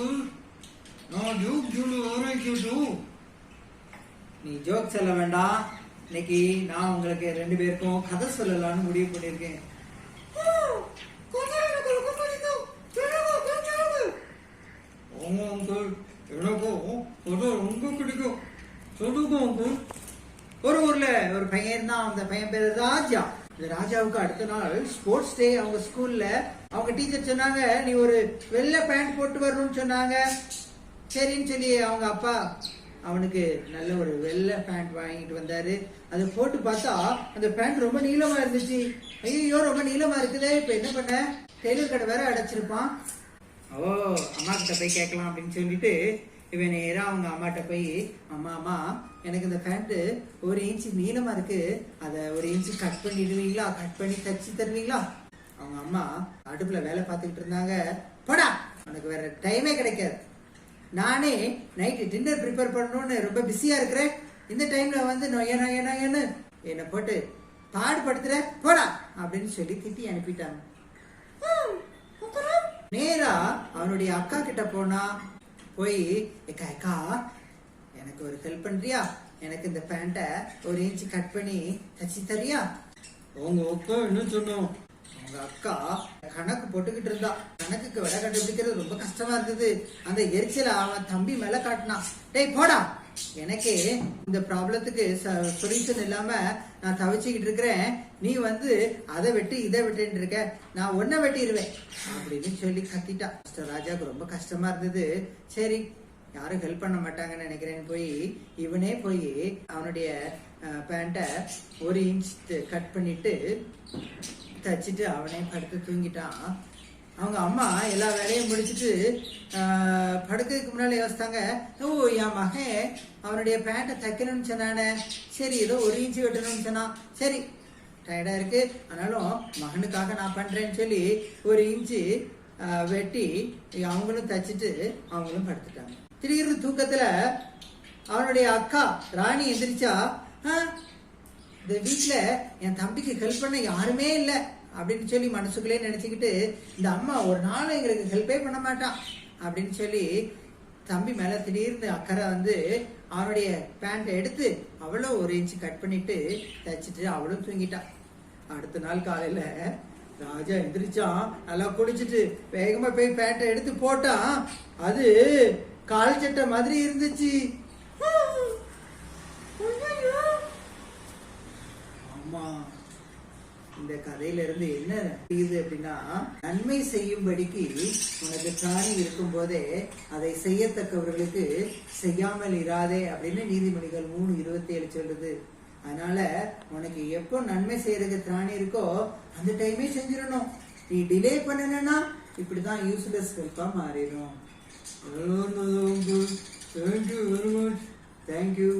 Uncle நான் joke சொல்லு நீ ஜோக் சொல்ல வேண்டாம் இன்னைக்கு நான் உங்களுக்கு ரெண்டு பேருக்கும் கதை சொல்லலாம்னு முடிவு பண்ணியிருக்கேன் ஆமா அங்கிள் எனக்கும் கதை ரொம்ப பிடிக்கும் சொல்லுங்க அங்கிள் ஒரு ஊர்ல ஒரு பையன் இருந்தான் அந்த பையன் பேரு ராஜா இந்த ராஜாவுக்கு அடுத்த நாள். ஸ்போர்ட்ஸ் டே அவங்க ஸ்கூல்ல அவங்க டீச்சர் சொன்னாங்க நீ ஒரு வெள்ளை பேண்ட் போட்டு வரணும்னு சொன்னாங்க. சரின்னு சொல்லி அவங்க அப்பா அவனுக்கு நல்ல ஒரு வெள்ளை பேண்ட் வாங்கிட்டு வந்தாரு. அதை போட்டு பார்த்தா அந்த பேண்ட் ரொம்ப நீளமா இருந்துச்சு. ஐயோ ரொம்ப நீளமா இருக்குதே. இப்ப என்ன பண்ண? டெய்லர் கடை வேற அடைச்சிருப்பான். ஓ அம்மா கிட்ட போய் கேட்கலாம் அப்படின்னு சொல்லிட்டு இவன் நேரா அவங்க அம்மாட்ட போய் அம்மா அம்மா எனக்கு இந்த பேண்ட் ஒரு இன்ச்சு நீளமா இருக்கு. அதை ஒரு இன்ச்சு கட் பண்ணிடுவீங்களா? கட் பண்ணி தச்சு தருவீங்களா? அவங்க அம்மா அடுப்புல வேலை பார்த்துக்கிட்டு இருந்தாங்க. போடா உனக்கு வேற டைமே கிடைக்காது. நானே நைட்டு டின்னர் ப்ரிப்பேர் பண்ணணும்னு ரொம்ப பிஸியா இருக்கிறேன். இந்த டைம்ல வந்து நொய்ய நொய்ய நொய்யன்னு என்னை போட்டு பாடுபடுத்துற போடா அப்படின்னு சொல்லி திட்டி அனுப்பிட்டாங்க. நேரா அவனுடைய அக்கா கிட்ட போனா போய் எக்கா அக்கா எனக்கு ஒரு ஹெல்ப் பண்றியா? எனக்கு இந்த பேண்ட்டை ஒரு இன்ச் கட் பண்ணி தச்சு தரியா உங்க அக்கா என்ன சொன்னோம் உங்க அக்கா கணக்கு போட்டுக்கிட்டு இருந்தா. கணக்குக்கு விலை கண்டுபிடிக்கிறது ரொம்ப கஷ்டமா இருந்தது அந்த எரிச்சல அவன் தம்பி மேல காட்டினான். டேய் போடா. எனக்கு இந்த ப்ராப்ளத்துக்கு சொல்யூஷன் இல்லாம நான் தவிச்சுக்கிட்டு இருக்கிறேன். நீ வந்து அதை வெட்டு இதை வெட்டுன்னு இருக்க. நான் ஒன்ன வெட்டிடுவேன் அப்படின்னு சொல்லி கத்திட்டான் ராஜாவுக்கு ரொம்ப கஷ்டமா இருந்தது. சரி யாரும் ஹெல்ப் பண்ண மாட்டாங்கன்னு நினைக்கிறேன்னு போய் இவனே போய் அவனுடைய பேண்ட்டை ஒரு இன்ச் கட் பண்ணிட்டு தச்சுட்டு அவனே படுத்து தூங்கிட்டான். அவங்க அம்மா எல்லா வேலையும் முடிச்சுட்டு படுக்கைக்கு படுக்கிறதுக்கு யோசித்தாங்க ஓ என் மகன் அவனுடைய பேண்ட்டை தைக்கணும்னு சொன்னானே. சரி ஏதோ ஒரு இன்ச்சு வெட்டணும்னு சொன்னான் சரி டயர்டாக இருக்கு. ஆனாலும் மகனுக்காக நான் பண்ணுறேன்னு சொல்லி ஒரு இன்ச்சு வெட்டி அவங்களும் தைச்சிட்டு அவங்களும் படுத்துட்டாங்க. திடீர்னு தூக்கத்தில் அவனுடைய அக்கா ராணி எந்திரிச்சா இந்த வீட்டில் என் தம்பிக்கு ஹெல்ப் பண்ண யாருமே இல்லை. அப்படின்னு சொல்லி மனசுக்குள்ளே நினச்சிக்கிட்டு இந்த அம்மா ஒரு நாள் எங்களுக்கு ஹெல்ப்பே பண்ண மாட்டான் அப்படின்னு சொல்லி தம்பி மேலே திடீர்னு அக்கறை வந்து அவனுடைய பேண்ட்டை எடுத்து அவளும் ஒரு இன்ச் கட் பண்ணிட்டு தைச்சிட்டு அவளும் தூங்கிட்டான் அடுத்த நாள் காலையில் ராஜா எந்திரிச்சான் நல்லா குடிச்சிட்டு வேகமாக போய் பேண்ட்டை எடுத்து போட்டான் அது கால் சட்டை மாதிரி இருந்துச்சு. இந்த கதையில இருந்து என்ன தெரியுது அப்படின்னா நன்மை செய்யும்படிக்கு உனக்கு காணி இருக்கும் போதே அதை செய்யத்தக்கவர்களுக்கு செய்யாமல் இராதே அப்படின்னு நீதிமொழிகள் மூணு இருபத்தி ஏழு சொல்லுது. அதனால உனக்கு எப்போ நன்மை செய்யறதுக்கு திராணி இருக்கோ அந்த டைமே செஞ்சிடணும். நீ டிலே பண்ணனா இப்படிதான் யூஸ்லெஸ் ஹெல்ப்பா மாறிடும். Thank you very much thank you